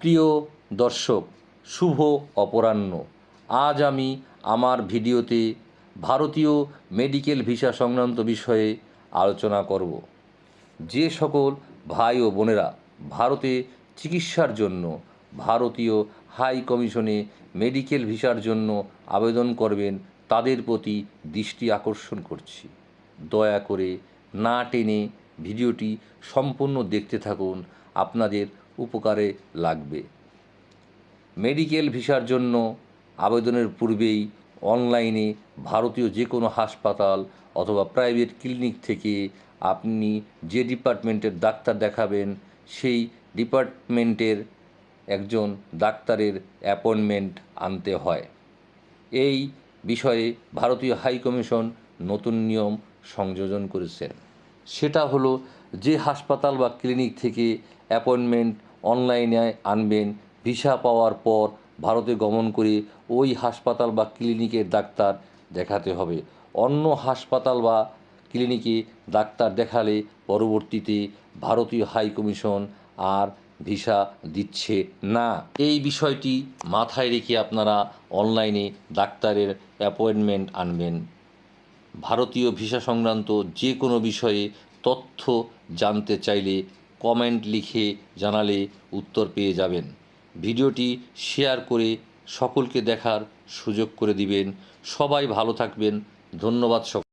প্রিয় দর্শক, শুভ অপরাহ্ন। আজ আমি আমার ভিডিওতে ভারতীয় মেডিকেল ভিসা সংক্রান্ত বিষয়ে আলোচনা করব। যে সকল ভাই ও বোনেরা ভারতে চিকিৎসার জন্য, ভারতীয় হাই কমিশনে মেডিকেল ভিসার জন্য আবেদন করবেন, তাদের প্রতি দৃষ্টি আকর্ষণ করছি। দয়া করে না টেনে ভিডিওটি সম্পূর্ণ দেখতে থাকুন। আপনাদের উপকারে লাগবে। মেডিকেল ভিসার জন্য আবেদনের পূর্বেই অনলাইনে ভারতীয় যে কোনো হাসপাতাল অথবা প্রাইভেট ক্লিনিক থেকে আপনি যে ডিপার্টমেন্টের ডাক্তার দেখাবেন, সেই ডিপার্টমেন্টের একজন ডাক্তারের অ্যাপয়েন্টমেন্ট আনতে হয়। এই বিষয়ে ভারতীয় হাই কমিশন নতুন নিয়ম সংযোজন করেছেন সেটা হলো যে হাসপাতাল বা ক্লিনিক থেকে অ্যাপয়েন্টমেন্ট অনলাইনে আনবেন, ভিসা পাওয়ার পর ভারতে গমন করে ওই হাসপাতাল বা ক্লিনিকের ডাক্তার দেখাতে হবে। অন্য হাসপাতাল বা ক্লিনিকে ডাক্তার দেখালে পরবর্তীতে ভারতীয় হাই কমিশন আর ভিসা দিচ্ছে না। এই বিষয়টি মাথায় রেখে আপনারা অনলাইনে ডাক্তারের অ্যাপয়েন্টমেন্ট আনবেন। ভারতীয় ভিসা সংক্রান্ত যে কোনো বিষয়ে তথ্য জানতে চাইলে কমেন্ট লিখে জানালে উত্তর পেয়ে যাবেন। ভিডিওটি শেয়ার করে সকলকে দেখার সুযোগ করে দিবেন। সবাই ভালো থাকবেন। ধন্যবাদ সকল